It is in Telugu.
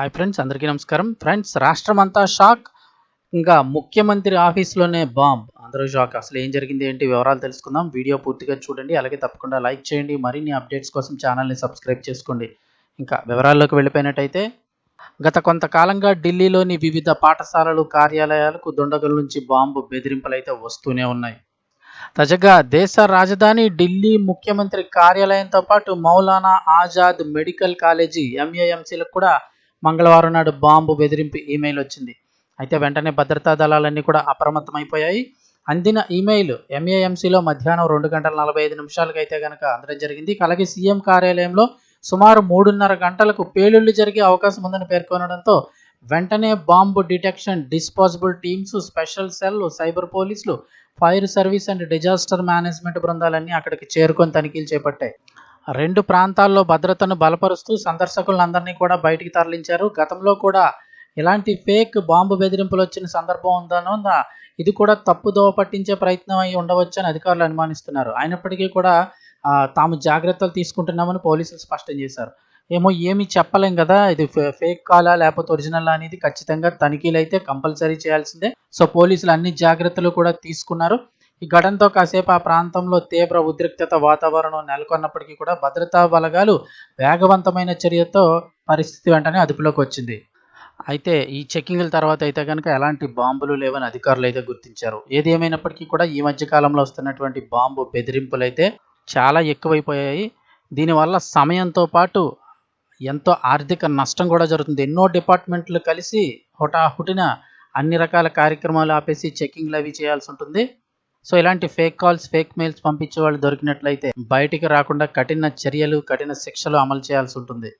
హాయ్ ఫ్రెండ్స్ అందరికీ నమస్కారం. ఫ్రెండ్స్ రాష్ట్రం అంతా షాక్. ఇంకా ముఖ్యమంత్రి ఆఫీస్లోనే బాంబ్ అందరూ షాక్. అసలు ఏం జరిగింది ఏంటి? వివరాలు తెలుసుకుందాం. వీడియో పూర్తిగా చూడండి. అలాగే తప్పకుండా లైక్ చేయండి. మరిన్ని అప్డేట్స్ కోసం ఛానల్ని సబ్స్క్రైబ్ చేసుకోండి. ఇంకా వివరాల్లోకి వెళ్ళిపోయినట్టయితే గత కొంతకాలంగా ఢిల్లీలోని వివిధ పాఠశాలలు కార్యాలయాలకు దుండగుల నుంచి బాంబు బెదిరింపులైతే వస్తూనే ఉన్నాయి. తాజాగా దేశ రాజధాని ఢిల్లీ ముఖ్యమంత్రి కార్యాలయంతో పాటు మౌలానా ఆజాద్ మెడికల్ కాలేజీ ఎంఏఎంసీలకు కూడా మంగళవారం నాడు బాంబు బెదిరింపు ఈమెయిల్ వచ్చింది. అయితే వెంటనే భద్రతా దళాలన్నీ కూడా అప్రమత్తమైపోయాయి. అందిన ఈమెయిల్ ఎంఏఎంసీలో మధ్యాహ్నం రెండు గంటల నలభై ఐదు నిమిషాలకు అయితే కనుక అందడం జరిగింది. అలాగే సీఎం కార్యాలయంలో సుమారు మూడున్నర గంటలకు పేలుళ్ళు జరిగే అవకాశం ఉందని పేర్కొనడంతో వెంటనే bomb detection disposable teams special cell cyber పోలీసులు fire service and disaster management బృందాలన్నీ అక్కడికి చేరుకొని తనిఖీలు చేపట్టాయి. రెండు ప్రాంతాల్లో భద్రతను బలపరుస్తూ సందర్శకులందరినీ కూడా బయటికి తరలించారు. గతంలో కూడా ఇలాంటి ఫేక్ బాంబు బెదిరింపులు వచ్చిన సందర్భం ఉందనో ఇది కూడా తప్పుదోవ పట్టించే ప్రయత్నం అయి ఉండవచ్చని అధికారులు అనుమానిస్తున్నారు. అయినప్పటికీ కూడా తాము జాగ్రత్తలు తీసుకుంటున్నామని పోలీసులు స్పష్టం చేశారు. ఏమో ఏమీ చెప్పలేం కదా ఇది ఫే- ఫేక్ కాలా లేకపోతే ఒరిజినల్ అనేది ఖచ్చితంగా తనిఖీలు అయితే కంపల్సరీ చేయాల్సిందే. సో పోలీసులు అన్ని జాగ్రత్తలు కూడా తీసుకున్నారు. ఈ ఘటనతో కాసేపు ఆ ప్రాంతంలో తీవ్ర ఉద్రిక్తత వాతావరణం నెలకొన్నప్పటికీ కూడా భద్రతా బలగాలు వేగవంతమైన చర్యతో పరిస్థితి వెంటనే అదుపులోకి వచ్చింది. అయితే ఈ చెక్కింగ్ల తర్వాత అయితే కనుక ఎలాంటి బాంబులు లేవని అధికారులు అయితే గుర్తించారు. ఏది ఏమైనప్పటికీ కూడా ఈ మధ్య కాలంలో వస్తున్నటువంటి బాంబు బెదిరింపులు అయితే చాలా ఎక్కువైపోయాయి. దీనివల్ల సమయంతో పాటు ఎంతో ఆర్థిక నష్టం కూడా జరుగుతుంది. ఎన్నో డిపార్ట్మెంట్లు కలిసి హుటాహుటిన అన్ని రకాల కార్యక్రమాలు ఆపేసి చెక్కింగ్లు అవి చేయాల్సి ఉంటుంది. సో ఇలాంటి ఫేక్ కాల్స్ ఫేక్ మెయిల్స్ పంపించే వాళ్ళు దొరికినట్లయితే బయటికి రాకుండా కఠిన చర్యలు కఠిన శిక్షలు అమలు చేయాల్సి ఉంటుంది.